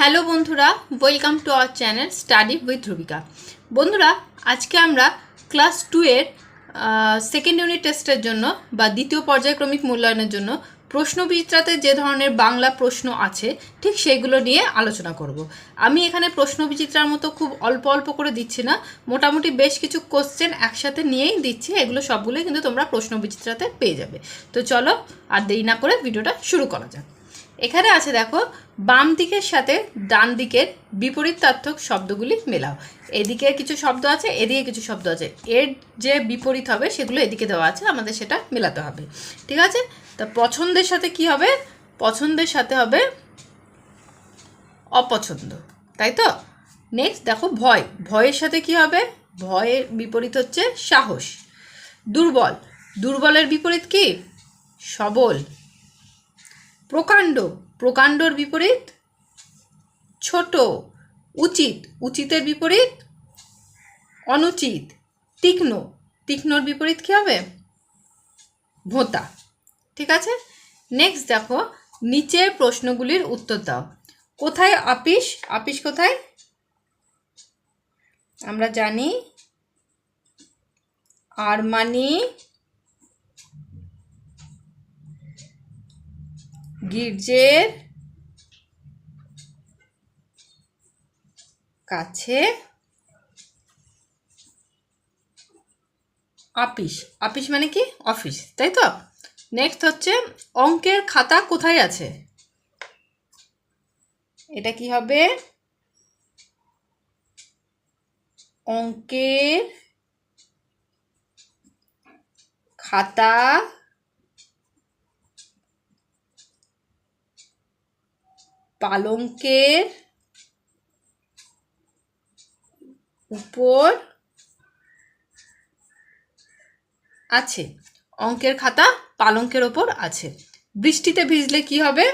Hello বন্ধুরা welcome to our channel study with Rubika বন্ধুরা, আজকে আমরা ক্লাস টু এর সেকেন্ড ইউনিট টেস্টের জন্য বা দ্বিতীয় পর্যায়ক্রমিক মূল্যায়নের জন্য প্রশ্ন বিচিত্রাতে যে ধরনের বাংলা প্রশ্ন আছে, ঠিক সেগুলো নিয়ে আলোচনা করব। আমি এখানে প্রশ্ন বিচিত্রার মতো খুব অল্প অল্প করে দিচ্ছি না, মোটামুটি বেশ কিছু কোশ্চেন একসাথে নিয়েই দিচ্ছি, এগুলো সবগুলোই কিন্তু তোমরা প্রশ্ন বিচিত্রাতে পেয়ে যাবে। তো চলো, আর দেরি না করে ভিডিওটা শুরু করা যাক। এখানে আছে, দেখো, বাম দিকের সাথে ডান দিকের বিপরীতার্থক শব্দগুলি মেলাও। এদিকে কিছু শব্দ আছে, এদিকে কিছু শব্দ আছে। এর যে বিপরীত হবে, সেগুলো এদিকে দেওয়া আছে, আমাদের সেটা মেলাতে হবে। ঠিক আছে? তা পছন্দের সাথে কি হবে? পছন্দের সাথে হবে অপছন্দ, তাই তো? নেক্সট দেখো, ভয়। ভয়ের সাথে কি হবে? ভয়ের বিপরীত হচ্ছে সাহস। দুর্বল। দুর্বলের বিপরীত কি? সবল। প্রকাণ্ড, প্রকাণ্ডর বিপরীত, ছোট, উচিত, উচিতের বিপরীত, অনুচিত, তীক্ষ্ণ, তীক্ষ্ণর বিপরীত কী হবে? ভোঁতা। ঠিক আছে? নেক্সট দেখো, নিচের প্রশ্নগুলির উত্তর দাও। কোথায় আপিস? আপিস কোথায়? আমরা জানি আরমানি গির্জের কাছে আপিস আপিস মানে কি? অফিস, তাই তো? নেক্সট হচ্ছে অঙ্কের খাতা কোথায় আছে? এটা কি হবে? অঙ্কের খাতা পালঙ্কের উপর আছে। অঙ্কের খাতা পালঙ্কের ওপর আছে। বৃষ্টিতে ভিজলে কি হবে?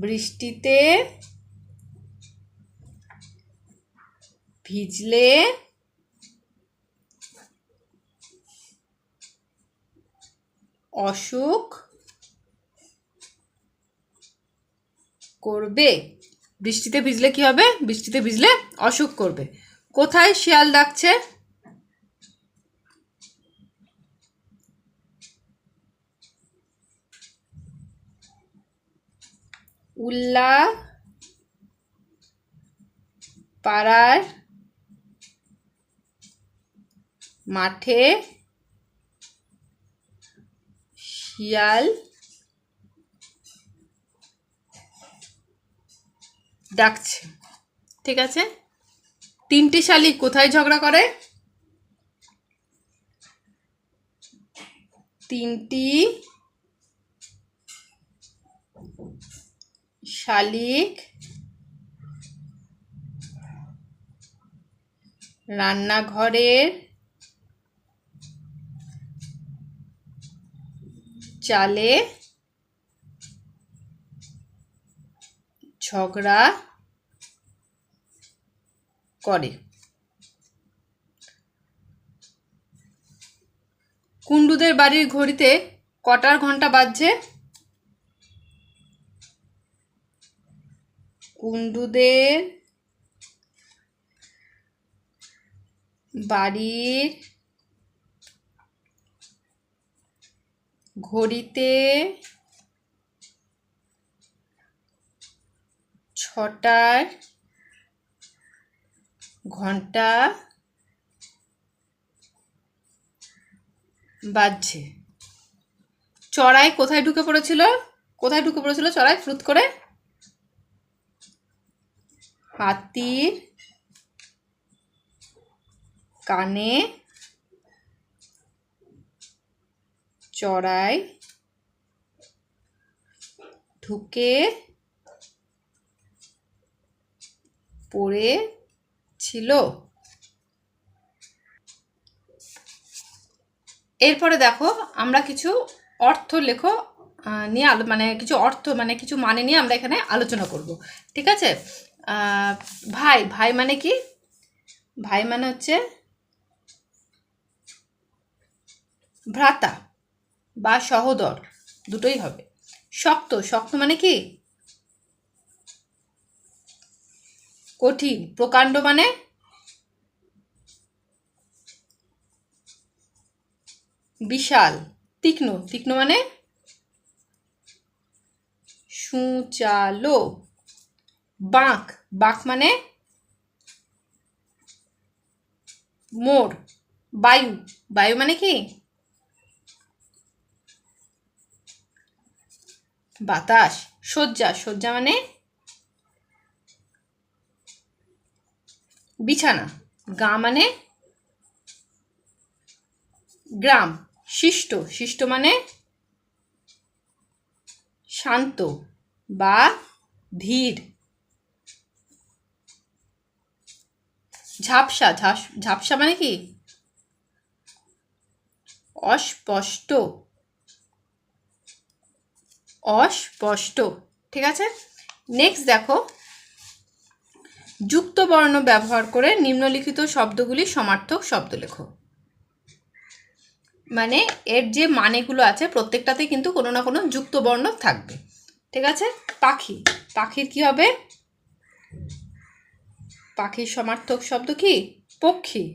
বৃষ্টিতে ভিজলে অসুখ করবে? বৃষ্টিতে ভিজলে কি হবে? বৃষ্টিতে ভিজলে অসুখ করবে। কোথায় শিয়াল ডাকছে? উল্লা পাড়ার মাঠে শিয়াল ডাকছে। ঠিক আছে? তিনটি শালিক কোথায় ঝগড়া করে? তিনটি শালিক রান্নাঘরের চালে ঝগড়া করে। কুন্ডুদের বাড়ির ঘড়িতে কটার ঘণ্টা বাজছে? কুন্ডুদের বাড়ির ঘড়িতে ছটার ঘণ্টা বাজছে। চড়াই কোথায় ঢুকে পড়েছিল? কোথায় ঢুকে পড়েছিল চড়াই? ফ্রুত করে? হাতির কানে চড়াই ঢুকে পড়েছিল এরপরে দেখো, আমরা কিছু অর্থ লেখো নিয়ে আলো মানে কিছু অর্থ মানে কিছু মানে নিয়ে আমরা এখানে আলোচনা করব। ঠিক আছে? ভাই ভাই মানে কি? ভাই মানে হচ্ছে ভ্রাতা বা সহোদর, দুটোই হবে। শক্ত শক্ত মানে কি? কঠিন। প্রকাণ্ড মানে? বিশাল। তীক্ষ্ণ। তীক্ষ্ণ মানে? সুচালো। বাঁক। বাঁক মানে? মোড় বায়ু। বায়ু মানে কি? বাতাস। শয্যা। শয্যা মানে? বিছানা। গা মানে গ্রাম। শিষ্ট। শিষ্ট মানে শান্ত বা ধীর। ঝাপসা। ঝাপসা মানে কি? অস্পষ্ট। অস্পষ্ট। ঠিক আছে? নেক্সট দেখো। যুক্ত বর্ণ ব্যবহার করে নিম্নলিখিত শব্দগুলি সমার্থক শব্দ লেখো মানে এর যে মানেগুলো আছে প্রত্যেকটাতে কিন্তু কোনো না কোনো যুক্ত বর্ণ থাকবে। ঠিক আছে? পাখি। পাখির কি হবে? পাখির সমার্থক শব্দ কি? পক্ষী।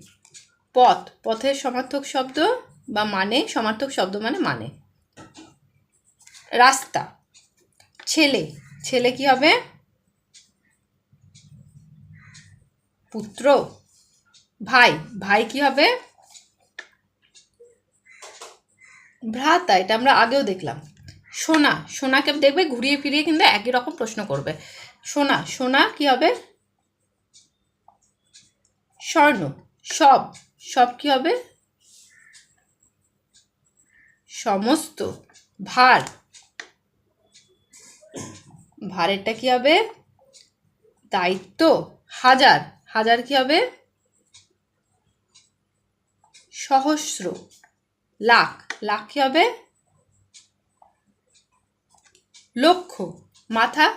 পথ। পথের সমার্থক শব্দ বা মানে সমার্থক শব্দ মানে মানে। রাস্তা। ছেলে। ছেলে কি হবে? পুত্র, ভাই ভাই কি হবে? ভ্রাতা, এটা আমরা আগেও দেখলাম। সোনা, সোনাকে দেখবে, ঘুরিয়ে ফিরিয়ে কিন্তু একই রকম প্রশ্ন করবে। সোনা সোনা কি হবে? স্বর্ণ, সব সব কি হবে? সমস্ত, ভার। ভারেরটা কি হবে? দায়িত্ব, হাজার। হাজার কি হবে? সহস্র। লাখ। লাখ কি হবে? লক্ষ। মাথা?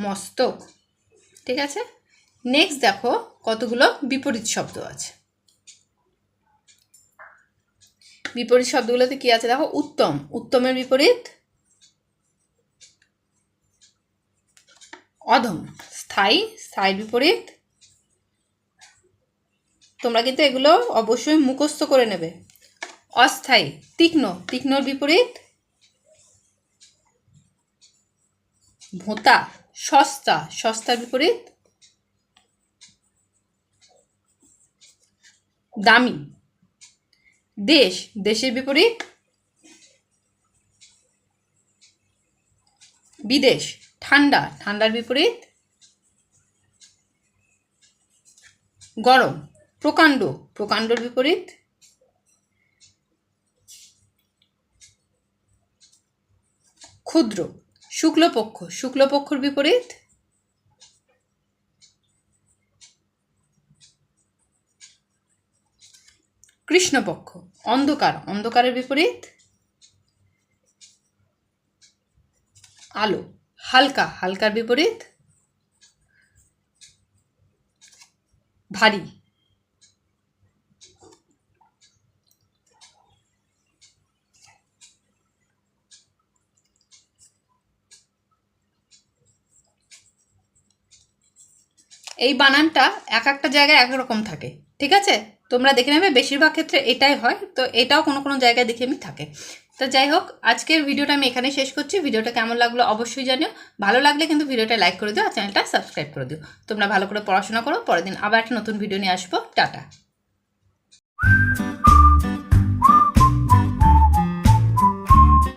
মস্তক। ঠিক আছে? নেক্সট দেখো, কতগুলো বিপরীত শব্দ আছে। বিপরীত শব্দগুলোতে কি আছে? দেখো, উত্তম। উত্তমের বিপরীত অধম, স্থায়ী স্থায়ী বিপরীত। তোমরা কিন্তু এগুলো অবশ্যই মুখস্থ করে নেবে। অস্থায়ী, তীক্ষ্ণ, তীক্ষ্ণর বিপরীত। ভোঁতা, সস্তা, সস্তার বিপরীত। দামি, দেশ, দেশের বিপরীত। বিদেশ ঠান্ডা, ঠান্ডার বিপরীত গরম, প্রকাণ্ড, প্রকাণ্ডর বিপরীত ক্ষুদ্র, শুক্লপক্ষ, শুক্লপক্ষর বিপরীত কৃষ্ণপক্ষ, অন্ধকার, অন্ধকারের বিপরীত আলো। হালকা, হালকার বিপরীত। ভারী। এই বানানটা এক একটা জায়গায় এক রকম থাকে, ঠিক আছে? তোমরা দেখে নেবে, বেশিরভাগ ক্ষেত্রে এটাই হয়, তো এটাও কোনো কোনো জায়গায় দেখে আমি থাকে। তো যাই হোক, আজকের ভিডিওটা আমি এখানে শেষ করছি। ভিডিওটা কেমন লাগল অবশ্যই জানিও। ভালো লাগলে কিন্তু ভিডিওটা লাইক করে দিও আর চ্যানেলটা সাবস্ক্রাইব করে দিও। তোমরা ভালো করে পড়াশোনা করো, পরের দিন আবার একটা নতুন ভিডিও নিয়ে আসব। টাটা।